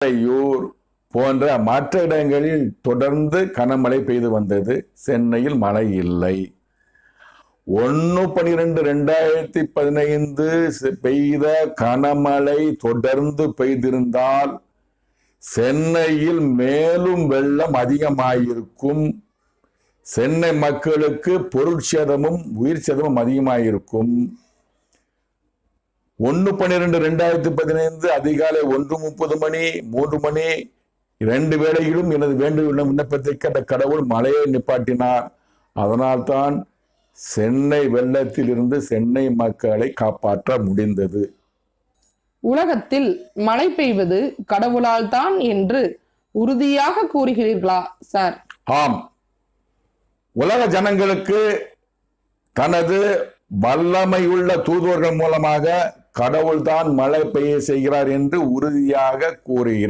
திருவையூர் போன்ற மற்ற இடங்களில் தொடர்ந்து கனமழை பெய்து வந்தது. சென்னையில் மழை இல்லை. ஒன்று பனிரெண்டு ரெண்டாயிரத்தி பதினைந்து பெய்த கனமழை தொடர்ந்து பெய்திருந்தால் சென்னையில் மேலும் வெள்ளம் அதிகமாயிருக்கும். சென்னை மக்களுக்கு பொருட்சேதமும் உயிர் சேதமும் அதிகமாயிருக்கும். ஒன்று பன்னிரெண்டு ரெண்டாயிரத்தி பதினைந்து அதிகாலை ஒன்று முப்பது மணி மூன்று மணி இரண்டு வேளையிலும் எனது வேண்டுகோள் விண்ணப்பத்தை கேட்ட கடவுள் மழையை நிப்பாட்டினார். அதனால்தான் சென்னை வெள்ளத்தில் இருந்து சென்னை மக்களை காப்பாற்ற முடிந்தது. உலகத்தில் மழை பெய்வது கடவுளால் தான் என்று உறுதியாக கூறுகிறீர்களா சார்? ஆம். உலக ஜனங்களுக்கு தனது வல்லமையுள்ள தூதுவர்கள் மூலமாக கடவுள்தான் மழை பெய்ய செய்கிறார் என்று உறுதியாக கூறுகிறேன்.